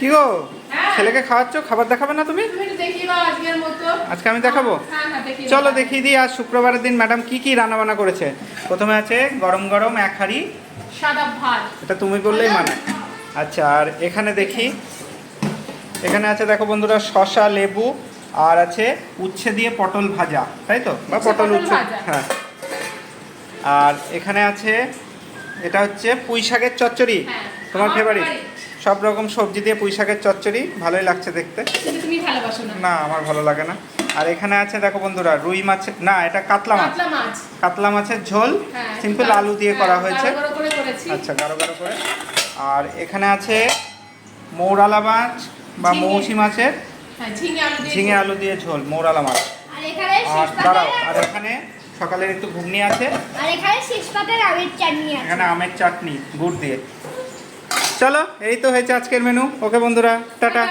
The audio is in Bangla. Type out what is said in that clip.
কি গো। ছেলেকে খাওয়াচ্ছ? খাবার দেখাবে না তুমি? আজকে আমি দেখাবো? হ্যাঁ হ্যাঁ চলো। দেখিয়ে দিই আজ শুক্রবারের দিন ম্যাডাম কি কি রান্না বান্না করেছে? প্রথমে আছে গরম গরম এক হাঁড়ি। সাদা ভাত। এটা তুমি বললেই মানে। আচ্ছা আর এখানে দেখি। এখানে আছে দেখো বন্ধুরা শসা লেবু আর আছে উচ্ছে দিয়ে পটল ভাজা তাই তো? বা পটল পটল উচ্ছে হ্যাঁ। আর এখানে আছে এটা হচ্ছে পুঁই শাকের চচ্চড়ি। হ্যাঁ, তোমার ফেভারিট সব রকম সবজি দিয়ে পুঁই শাকের চচ্চড়ি? ভালোই লাগছে দেখতে। তুমি ভালোবাসো না। না আমার ভালো লাগে না। আর এখানে আছে দেখো বন্ধুরা রুই মাছ না এটা কাতলা মাছ। কাতলা মাছ। কাতলা মাছের ঝোল হ্যাঁ সিম্পল আলু দিয়ে হ্যাঁ, করা হয়েছে করে করেছি। আচ্ছা গাঢ় গাঢ় করে। আর এখানে আছে মৌরালা মাছ বা। মৌসি মাছের হ্যাঁ ঝিঙে আলু দিয়ে ঝিঙে আলু দিয়ে ঝোল মৌরালা মাছ। আর এখানে শেষ দাঁড়াও আর এখানে সকালের একটু ঘুগনি আছে। আর এখানে আমের চাটনি আছে। এখানে আমের চাটনি গুড় দিয়ে। চলো এই তো হয়েছে আজকের মেনু ওকে বন্ধুরা টাটা।